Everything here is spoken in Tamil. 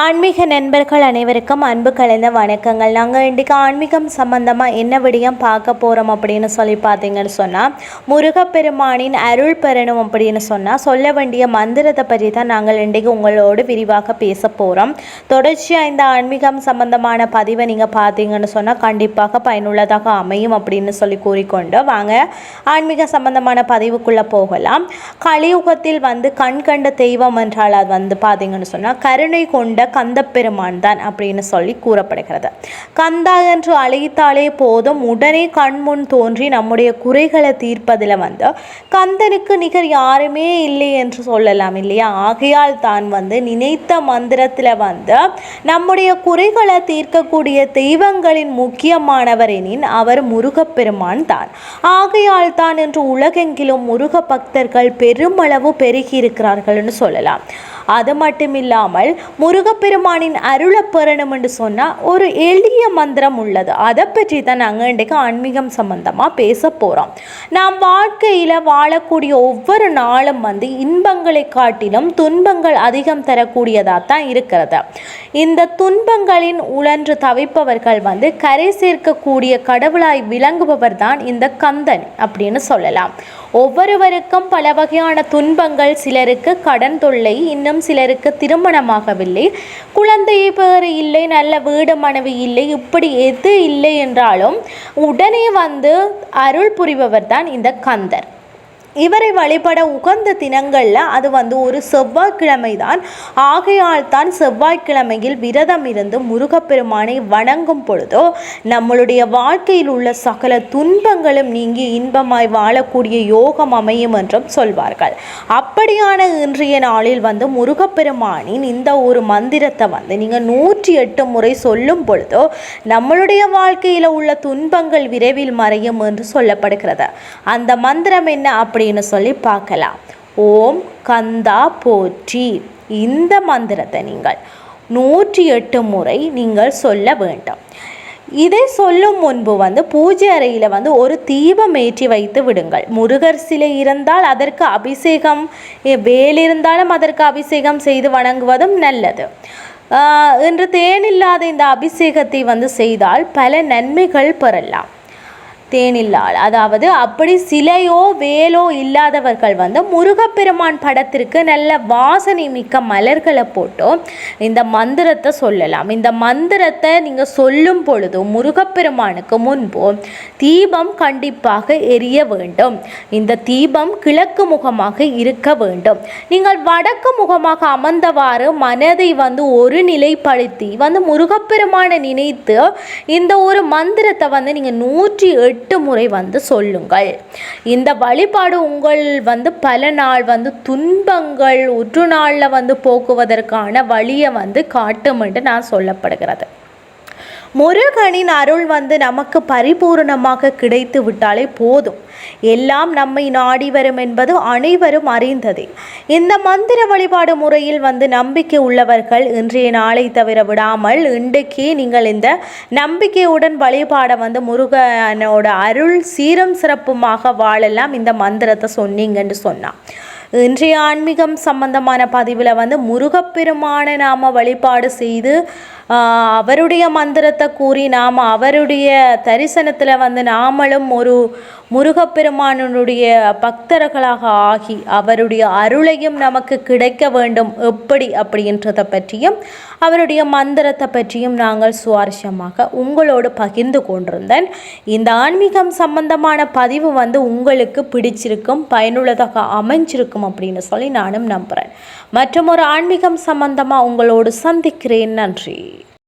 ஆன்மீக நண்பர்கள் அனைவருக்கும் அன்பு கலந்த வணக்கங்கள். நாங்கள் இன்றைக்கு ஆன்மீகம் சம்பந்தமாக என்ன விடயம் பார்க்க போகிறோம் அப்படின்னு சொல்லி பார்த்தீங்கன்னு சொன்னால் முருகப்பெருமானின் அருள் பெறணும் அப்படின்னு சொன்னால் சொல்ல வேண்டிய மந்திரத்தை பற்றி தான் நாங்கள் இன்றைக்கு உங்களோடு விரிவாக பேச போகிறோம் தொடர்ச்சியாக இந்த ஆன்மீகம் சம்பந்தமான பதிவை நீங்கள் பார்த்தீங்கன்னு சொன்னால் கண்டிப்பாக பயனுள்ளதாக அமையும் அப்படின்னு சொல்லி கூறிக்கொண்டு வாங்க ஆன்மீக சம்பந்தமான பதிவுக்குள்ளே போகலாம். கலியுகத்தில் வந்து கண் கண்ட தெய்வம் என்றால் அது வந்து பார்த்தீங்கன்னு சொன்னால் கருணை கொண்ட கந்தப்பெருமான் தான் அப்படின்னு சொல்லி கூறப்படுகிறது. கந்தா என்று அழைத்தாலே போதும் உடனே கண்முன் தோன்றி நம்முடைய குறைகளை தீர்ப்பதில் வந்து கந்தனுக்கு நிகர் யாருமே இல்லை என்று சொல்லலாம் இல்லையா? ஆகையால் தான் வந்து நினைத்த மந்திரத்தில் வந்து நம்முடைய குறைகளை தீர்க்கக்கூடிய தெய்வங்களின் முக்கியமானவர் எனின் அவர் முருகப்பெருமான் தான். ஆகையால் தான் என்று உலகெங்கிலும் முருக பக்தர்கள் பெருமளவு பெருகி இருக்கிறார்கள்னு சொல்லலாம். அது மட்டும் இல்லாமல் முருகப்பெருமானின் அருளை பெறணும் என்று சொன்னால் ஒரு எளிய மந்திரம் உள்ளது. அதை பற்றி தான் நாங்கள் இன்றைக்கு ஆன்மீகம் சம்பந்தமாக பேச போகிறோம் நாம் வாழ்க்கையில் வாழக்கூடிய ஒவ்வொரு நாளும் வந்து இன்பங்களை காட்டிலும் துன்பங்கள் அதிகம் தரக்கூடியதாக தான் இருக்கிறது. இந்த துன்பங்களின் உழன்று தவிப்பவர்கள் வந்து கரை சேர்க்கக்கூடிய கடவுளாய் விளங்குபவர் தான் இந்த கந்தன் அப்படின்னு சொல்லலாம். ஒவ்வொருவருக்கும் பல வகையான துன்பங்கள். சிலருக்கு கடன் தொல்லை இன்னும் சிலருக்கு திருமணமாகவில்லை. குழந்தை பேறு இல்லை நல்ல வீடு மனைவி இல்லை இப்படி எது இல்லை என்றாலும் உடனே வந்து அருள் புரிபவர் தான் இந்த கந்தர். இவரை வழிபட உகந்த தினங்களில் அது வந்து ஒரு செவ்வாய்க்கிழமை தான் ஆகையால் தான் செவ்வாய்க்கிழமையில் விரதம் இருந்து முருகப்பெருமானை வணங்கும் பொழுதோ நம்மளுடைய வாழ்க்கையில் உள்ள சகல துன்பங்களும் நீங்கி இன்பமாய் வாழக்கூடிய யோகம் அமையும் என்றும் சொல்வார்கள். அப்படியான இன்றைய நாளில் வந்து முருகப்பெருமானின் இந்த ஒரு மந்திரத்தை வந்து நீங்கள் நூற்றி எட்டு முறை சொல்லும் பொழுதோ நம்மளுடைய வாழ்க்கையில் உள்ள துன்பங்கள் விரைவில் மறையும் என்று சொல்லப்படுகிறது. அந்த மந்திரம் என்ன அப்படி அப்படின்னு சொல்லி பார்க்கலாம். ஓம் கந்தா போற்றி. இந்த மந்திரத்தை நீங்கள் நூற்றி எட்டு முறை நீங்கள் சொல்ல வேண்டும். இதை சொல்லும் முன்பு வந்து பூஜை அறையில் வந்து ஒரு தீபம் ஏற்றி வைத்து விடுங்கள். முருகர் சிலை இருந்தால் அதற்கு அபிஷேகம் வேல் இருந்தாலும் அதற்கு அபிஷேகம் செய்து வணங்குவதும் நல்லது. இன்று தேனில்லாத இந்த அபிஷேகத்தை வந்து செய்தால் பல நன்மைகள் பெறலாம். தேனில்லாள். அதாவது அப்படி சிலையோ வேலோ இல்லாதவர்கள் வந்து முருகப்பெருமான் படத்திற்கு நல்ல வாசனை மிக்க மலர்களை போட்டோ இந்த மந்திரத்தை சொல்லலாம். இந்த மந்திரத்தை நீங்கள் சொல்லும் பொழுது முருகப்பெருமானுக்கு முன்பு தீபம் கண்டிப்பாக எரிய வேண்டும். இந்த தீபம் கிழக்கு முகமாக இருக்க வேண்டும். நீங்கள் வடக்கு முகமாக அமர்ந்தவாறு மனதை வந்து ஒரு நிலைப்படுத்தி வந்து முருகப்பெருமானை நினைத்து இந்த ஒரு மந்திரத்தை வந்து நீங்கள் நூற்றி எட்டு எட்டு முறை வந்து சொல்லுங்கள். இந்த வழிபாடு உங்கள் வந்து பல நாள் வந்து துன்பங்கள் உற்று நாளில் வந்து போக்குவதற்கான வழியை வந்து காட்டும் என்று நான் சொல்லப்படுகிறது. முருகனின் அருள் வந்து நமக்கு பரிபூர்ணமாக கிடைத்து விட்டாலே போதும். எல்லாம் நம்மை நாடி வரும் என்பது அனைவரும் அறிந்ததே. இந்த மந்திர வழிபாடு முறையில் வந்து நம்பிக்கை உள்ளவர்கள் இன்றைய நாளை தவிர விடாமல் இன்றைக்கே நீங்கள் இந்த நம்பிக்கையுடன் வழிபாட வந்து முருகனோட அருள் சீரம் சிறப்புமாக வாழலாம் இந்த மந்திரத்தை சொன்னீங்கன்னு சொன்னான் இன்றைய ஆன்மீகம் சம்பந்தமான பதிவில் வந்து முருகப்பெருமான நாம் வழிபாடு செய்து அவருடைய மந்திரத்தை கூறி நாம் அவருடைய தரிசனத்தில் வந்து நாமளும் ஒரு முருகப்பெருமானனுடைய பக்தர்களாக ஆகி அவருடைய அருளையும் நமக்கு கிடைக்க வேண்டும் எப்படி அப்படின்றத பற்றியும் அவருடைய மந்திரத்தை பற்றியும் நாங்கள் சுவாரஸ்யமாக உங்களோடு பகிர்ந்து கொண்டிருந்தேன். இந்த ஆன்மீகம் சம்பந்தமான பதிவு வந்து உங்களுக்கு பிடிச்சிருக்கும் பயனுள்ளதாக அமைஞ்சிருக்கும் அப்படின்னு சொல்லி நானும் நம்புகிறேன் மற்றும் ஒரு ஆன்மீகம் சம்பந்தமாக உங்களோடு சந்திக்கிறேன். நன்றி.